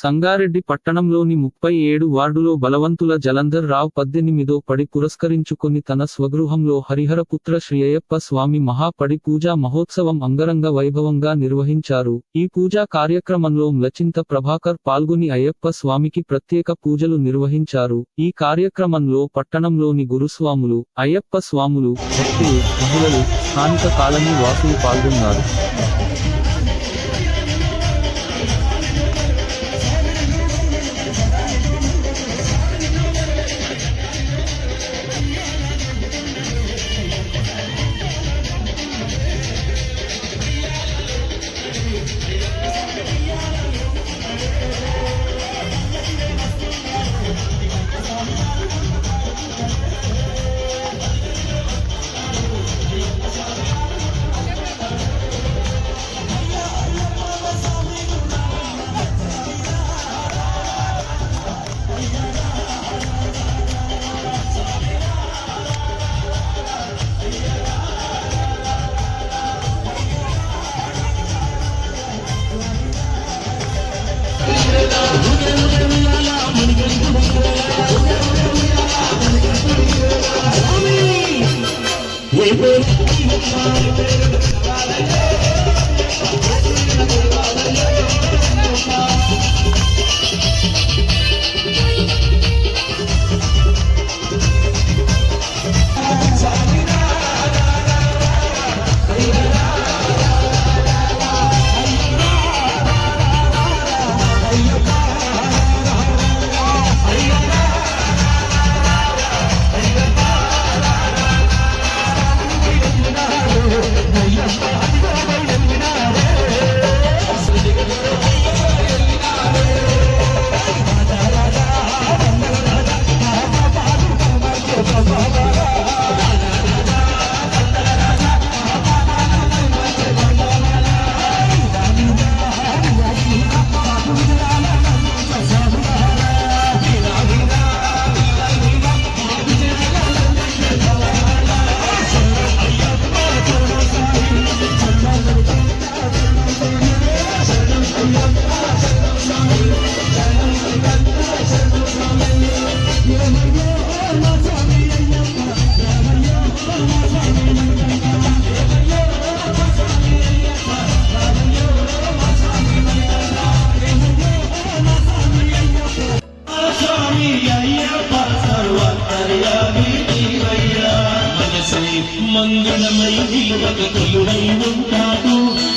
సంగారెడ్డి పట్టణంలోని ముప్పై ఏడు వార్డులో బలవంతుల జలంధర్ రావు పద్దెనిమిదో పడి పురస్కరించుకొని తన స్వగృహంలో హరిహరపుత్ర శ్రీ అయ్యప్ప స్వామి మహాపడి పూజా మహోత్సవం అంగరంగ వైభవంగా నిర్వహించారు. ఈ పూజా కార్యక్రమంలో మ్లచింత ప్రభాకర్ పాల్గొని అయ్యప్ప స్వామికి ప్రత్యేక పూజలు నిర్వహించారు. ఈ కార్యక్రమంలో పట్టణంలోని గురుస్వాములు అయ్యప్ప స్వాములు భక్తులు మహిళలు స్థానిక కాలనీ వాసులు పాల్గొన్నారు.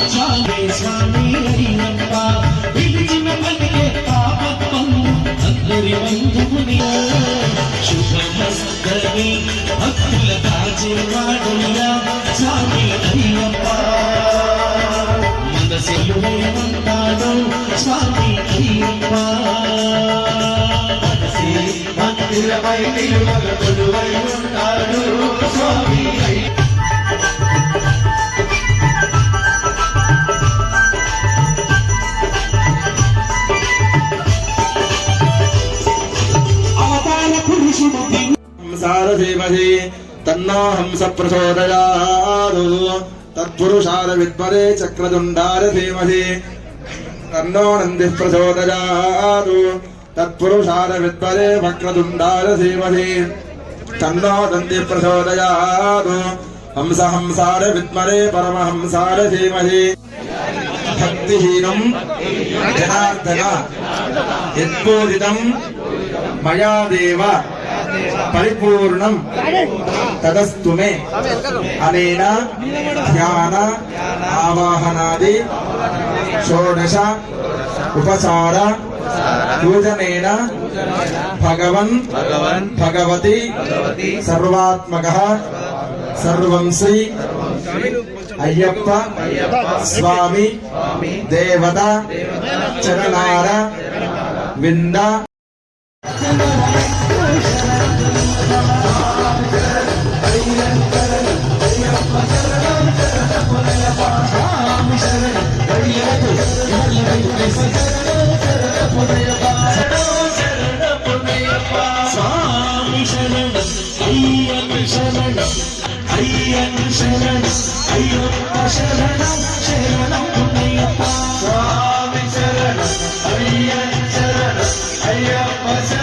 స్వామి స్వామి అయ్యప్ప పిలిచిన పలికే పాపత్వము అందరి బంధువుని. శుభమస్తని భక్తుల కాచేవాడుయ్యా స్వామి అయ్యప్ప మనసెలువై ఉంటాడు స్వామి అయ్యప్ప మనసే మందిరమై నిలువగ కొలువై ఉంటాడు స్వామి అయ్యప్ప తన్నోహంస ప్రచోదయాదు తత్పురుషాద విద్మరే చక్రదుండార ధీమహి తన్నో నంది ప్రచోదయాదు తత్పురుషాద విద్మరే వక్రదుండార ధీమహి తన్నో నంది ప్రచోదయాదు హంస హంసార విద్మరే పరమహంసార ధీమహి భక్తిహీనం జనార్దన యత్పూరితం మయా దేవ పరిపూర్ణం తదస్తు అనేన ధ్యాన ఆవాహనాది షోడశ ఉపచార పూజనేన భగవన్ భగవతి సర్వాత్మక సర్వం శ్రీ అయ్యప్ప స్వామి దేవత చరణార వింద స్వామి శరణం అయ్యప్ప శరణం అయ్యప్ప శరణం అయ్యప్ప శరణం శరణం పుణ్యప్ప స్వామి శరణం అయ్యప్ప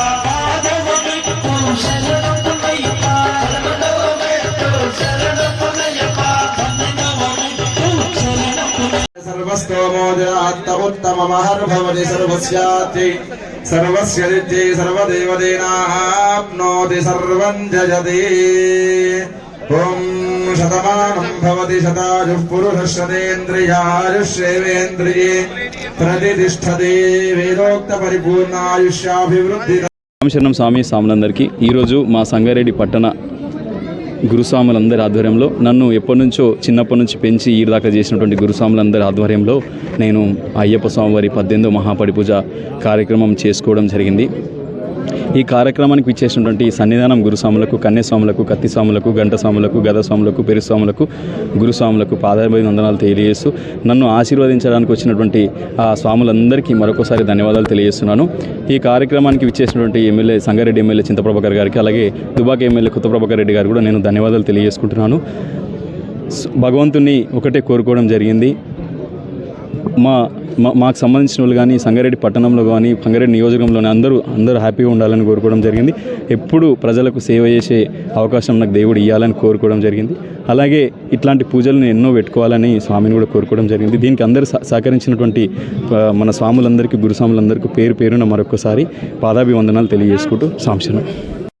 పొనయ్యప్ప सर्वस्तोमोदयात्त उत्तममहर्भवति सर्वस्यात्यै सर्वस्य नित्यै सर्वदेवदेनाप्नोति सर्वं जयति ॐ शतमानं भवति शतायुः पुरुषः शतेन्द्रियायुष्येवेन्द्रिये प्रतिष्ठते वेदोक्तपरिपूर्णायुष्याभिवृद्धि రామశరణం స్వామి స్వాములందరికీ ఈరోజు మా సంగారెడ్డి పట్టణ గురుస్వాములందరి ఆధ్వర్యంలో నన్ను ఎప్పటి నుంచో చిన్నప్పటి నుంచి పెంచి ఈ దాకా చేసినటువంటి గురుస్వాములందరి ఆధ్వర్యంలో నేను అయ్యప్ప స్వామివారి పద్దెనిమిదో మహాపడి పూజ కార్యక్రమం చేసుకోవడం జరిగింది. ఈ కార్యక్రమానికి విచ్చేసినటువంటి ఈ సన్నిధానం గురుస్వాములకు కన్యస్వాములకు కత్తిస్వాములకు గంటస్వాములకు గదస్వాములకు పెరుస్వాములకు గురుస్వాములకు పాదాభివందనాలు తెలియజేస్తూ నన్ను ఆశీర్వదించడానికి వచ్చినటువంటి ఆ స్వాములందరికీ మరొకసారి ధన్యవాదాలు తెలియజేస్తున్నాను. ఈ కార్యక్రమానికి విచ్చేసినటువంటి ఎమ్మెల్యే సంగారెడ్డి ఎమ్మెల్యే చింతప్రభాకర్ గారికి అలాగే దుబాక ఎమ్మెల్యే కొత్తప్రభాకర్ రెడ్డి గారు కూడా నేను ధన్యవాదాలు తెలియజేసుకుంటున్నాను. భగవంతుని భగవంతుణ్ణి ఒకటే కోరుకోవడం జరిగింది. మా మా- మాకు సంబంధించిన వాళ్ళు కానీ సంగారెడ్డి పట్టణంలో కానీ సంగారెడ్డి నియోజకంలోనే అందరూ అందరూ హ్యాపీగా ఉండాలని కోరుకోవడం జరిగింది. ఎప్పుడు ప్రజలకు సేవ చేసే అవకాశం నాకు దేవుడు ఇవ్వాలని కోరుకోవడం జరిగింది. అలాగే ఇట్లాంటి పూజలను ఎన్నో పెట్టుకోవాలని స్వామిని కూడా కోరుకోవడం జరిగింది. దీనికి అందరూ సహకరించినటువంటి మన స్వాములందరికీ గురుస్వాములందరికీ పేరు పేరున మరొకసారి పాదాభివందనాలు తెలియజేసుకుంటూ సాంశనం.